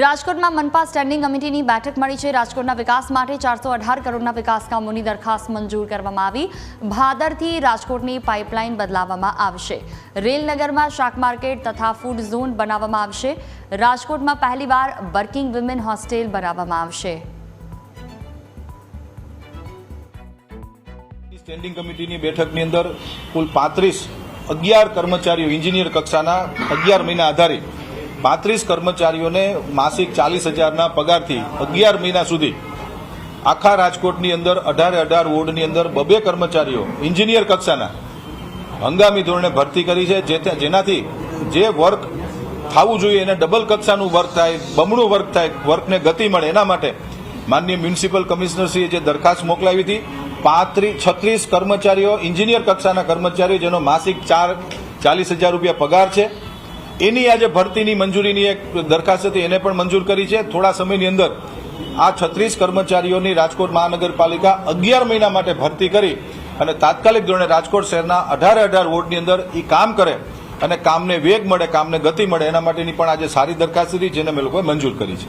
રાજકોટમાં મનપા સ્ટેન્ડિંગ કમિટીની બેઠક મળી છે. રાજકોટના વિકાસ માટે ચારસો અઢાર કરોડના વિકાસ કામોની દરખાસ્ત મંજૂર કરવામાં આવી. ભાદરથી રાજકોટની પાઇપલાઇન બદલાવવામાં આવશે. રેલનગરમાં શાક માર્કેટ તથા ફૂડ ઝોન બનાવવામાં આવશે. રાજકોટમાં પહેલીવાર વર્કિંગ વિમેન હોસ્ટેલ બનાવવામાં આવશે. સ્ટેન્ડિંગ કમિટીની બેઠકની અંદર કુલ પાંત્રીસ અગિયાર કર્મચારીઓ, એન્જિનિયર કક્ષાના અગિયાર મહિના આધારિત પાંત્રીસ કર્મચારીઓને માસિક ચાલીસ હજારના પગારથી અગિયાર મહિના સુધી આખા રાજકોટની અંદર અઢારે અઢાર વોર્ડની અંદર બબે કર્મચારીઓ એન્જિનિયર કક્ષાના હંગામી ધોરણે ભરતી કરી છે. જેનાથી જે વર્ક થવું જોઈએ એને ડબલ કક્ષાનું વર્ક થાય, બમણું વર્ક થાય, વર્કને ગતિ મળે. એના માટે માનનીય મ્યુનિસિપલ કમિશનરશ્રીએ જે દરખાસ્ત મોકલાવી હતી પાંત્રીસ છત્રીસ કર્મચારીઓ એન્જિનિયર કક્ષાના કર્મચારીઓ, જેનો માસિક ચાર ચાલીસ હજાર રૂપિયા પગાર છે. એની આજે ભરતીની મંજૂરીની એક દરખાસ્ત હતી, એને પણ મંજૂર કરી છે. થોડા સમયની અંદર આ છત્રીસ કર્મચારીઓની રાજકોટ મહાનગરપાલિકા અગિયાર મહિના માટે ભરતી કરી અને તાત્કાલિક ધોરણે રાજકોટ શહેરના અઢારે અઢાર વોર્ડની અંદર એ કામ કરે અને કામને વેગ મળે, કામને ગતિ મળે, એના માટેની પણ આજે સારી દરખાસ્ત હતી, જેને અમે લોકોએ મંજૂર કરી છે.